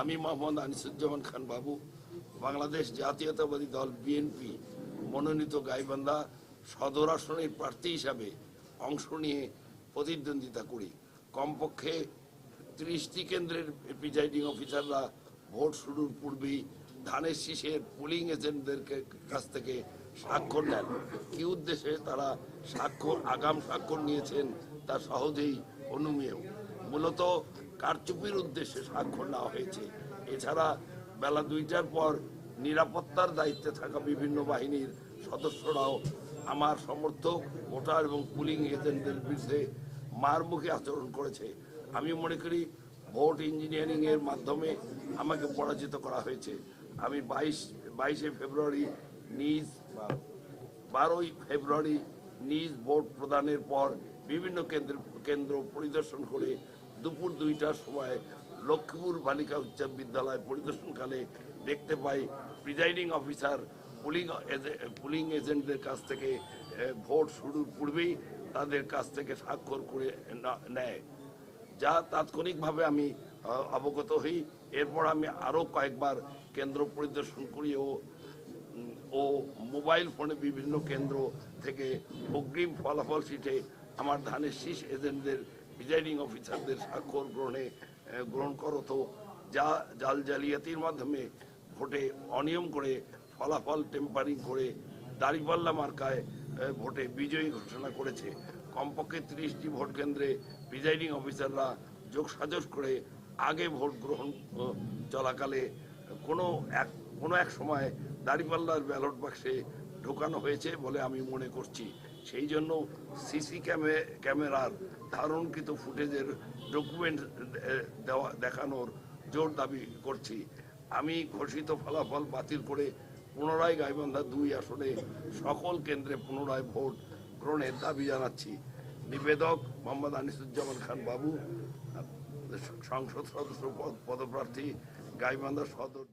আমি মোহাম্মদ আনিসুজ্জামান খান বাবু, বাংলাদেশ জাতীয়তাবাদী দল বিএনপি মনোনীত গাইবান্ধা, সদর আসনের প্রার্থী হিসাবে অংশ নিয়ে প্রতিদ্বন্দ্বিতা করি। কমপক্ষে ত্রিশটি কেন্দ্রের প্রিজাইডিং অফিসাররা ভোট শুরুর পূর্বেই ধানের শীষের পুলিং এজেন্টদেরকে কাছ থেকে স্বাক্ষর নেন। কি উদ্দেশ্যে তারা স্বাক্ষর, আগাম স্বাক্ষর নিয়েছেন তা সহজেই অনুমেয়। মূলত কারচুপির উদ্দেশ্যে স্বাক্ষর নেওয়া হয়েছে। এছাড়া বেলা দুইটার পর নিরাপত্তার দায়িত্বে থাকা বিভিন্ন বাহিনীর সদস্যরাও আমার সমর্থক, ভোটার এবং পুলিং এজেন্টদের বিরুদ্ধে মারমুখী আচরণ করেছে। আমি মনে করি ভোট ইঞ্জিনিয়ারিংয়ের মাধ্যমে আমাকে পরাজিত করা হয়েছে। আমি বাইশ, বাইশে ফেব্রুয়ারি নিজ, বারোই ফেব্রুয়ারি নিজ ভোট প্রদানের পর বিভিন্ন কেন্দ্র কেন্দ্র পরিদর্শন করে দুপুর দুইটার সময় লক্ষ্মীপুর বালিকা উচ্চ বিদ্যালয় পরিদর্শনকালে দেখতে পাই প্রিজাইডিং অফিসার, পুলিং পুলিং এজেন্টদের কাছ থেকে ভোট শুরুর পূর্বেই তাদের কাছ থেকে স্বাক্ষর করে নেয়। যা তাৎক্ষণিকভাবে আমি অবগত হই। এরপর আমি আরও কয়েকবার কেন্দ্র পরিদর্শন করি ও ও মোবাইল ফোনে বিভিন্ন কেন্দ্র থেকে অগ্রিম ফলাফল শিটে আমার ধানের শীষ এজেন্টদের প্রিজাইডিং অফিসারদের স্বাক্ষর গ্রহণে গ্রহণ করত যা জাল জালিয়াতির মাধ্যমে ভোটে অনিয়ম করে, ফলাফল টেম্পারিং করে দাঁড়িপাল্লা মার্কায় ভোটে বিজয়ী ঘোষণা করেছে। কমপক্ষে তিরিশটি ভোট কেন্দ্রে প্রিজাইডিং অফিসাররা যোগসাজশ করে আগে ভোট গ্রহণ চলাকালে কোনো এক কোনো এক সময় দাঁড়িপাল্লার ব্যালট বাক্সে ঢোকানো হয়েছে বলে আমি মনে করছি। সেই জন্য সিসি ক্যামেরার ধারণকৃত ফুটেজের ডকুমেন্ট দেওয়া, দেখানোর জোর দাবি করছি। আমি ঘোষিত ফলাফল বাতিল করে পুনরায় গাইবান্ধা দুই আসনে সকল কেন্দ্রে পুনরায় ভোট গ্রহণের দাবি জানাচ্ছি। নিবেদক মোহাম্মদ আনিসুজ্জামান খান বাবু, সংসদ সদস্য পদ- পদপ্রার্থী গাইবান্ধা সদর